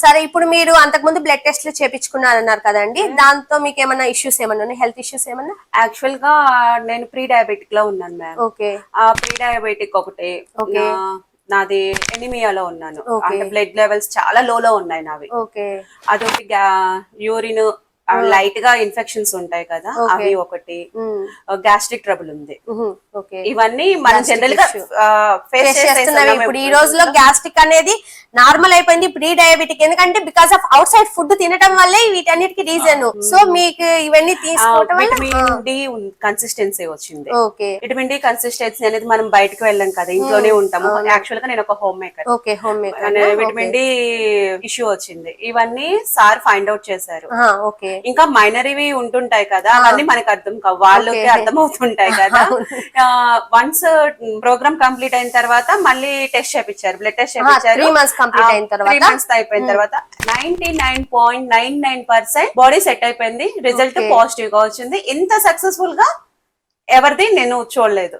సరే ఇప్పుడు మీరు అంతకు ముందు బ్లడ్ టెస్ట్లు చేపించుకున్నారన్నారు కదండి. దాంతో మీకు ఏమైనా ఇష్యూస్ ఏమైనా ఉన్నాయి? హెల్త్ ఇష్యూస్ ఏమన్నా? యాక్చువల్గా నేను ప్రీ డయాబెటిక్లో ఉన్నాను మ్యామ్ ఓకే. ఆ ప్రీ డయాబెటిక్ ఒకటి నాది ఎనిమియాలో ఉన్నాను. అంటే బ్లడ్ లెవెల్స్ చాలా లోలో ఉన్నాయి నావి. ఓకే. అదొకటి యూరిన్ లైట్గా ఇన్ఫెక్షన్స్ ఉంటాయి కదా. అవి ఒకటి. గ్యాస్ట్రిక్ ట్రబుల్ ఉంది. ఓకే. ఇవన్నీ మనం జనరల్గా. ఫేస్ చేస్తున్నారు ఇప్పుడు ఈ రోజులో గ్యాస్ట్రిక్ అనేది నార్మల్ అయిపోయింది ప్రీ డయాబెటిక్ ఎందుకంటే because of outside food తినడం వల్లే వీటన్నిటికి రీజన్ సో మీకు ఇవన్నీ తీసుకోవటం వల్ల కన్సిస్టెన్సీ వచ్చింది. ఓకే. విటమిన్ డి కన్సిస్టెన్సీ అనేది మనం బయటకు వెళ్ళాం కదా ఇంట్లోనే ఉంటాము యాక్చువల్గా నేను ఒక home maker okay home maker vitamin D issue వచ్చింది. ఇవన్నీ సార్ ఫైండ్ అవుట్ చేశారు. ఓకే. ఇంకా మైనర్ ఇవి ఉంటుంటాయి కదా అవన్నీ మనకు అర్థం కావు. వాళ్ళకి. అర్థం అవుతుంటాయి కదా. వన్స్ ప్రోగ్రామ్ కంప్లీట్ అయిన తర్వాత మళ్ళీ టెస్ట్ చేపించారు బ్లడ్ టెస్ట్ చేపించారు మంత్స్ కంప్లీట్ అయిన త్రీ తర్వాత మంత్స్ అయిపోయిన తర్వాత ninety nine point nine nine percent body set అయిపోయింది రిజల్ట్. పాజిటివ్గా వచ్చింది. ఇంత సక్సెస్ఫుల్గా ఎవరిది నేను చూడలేదు.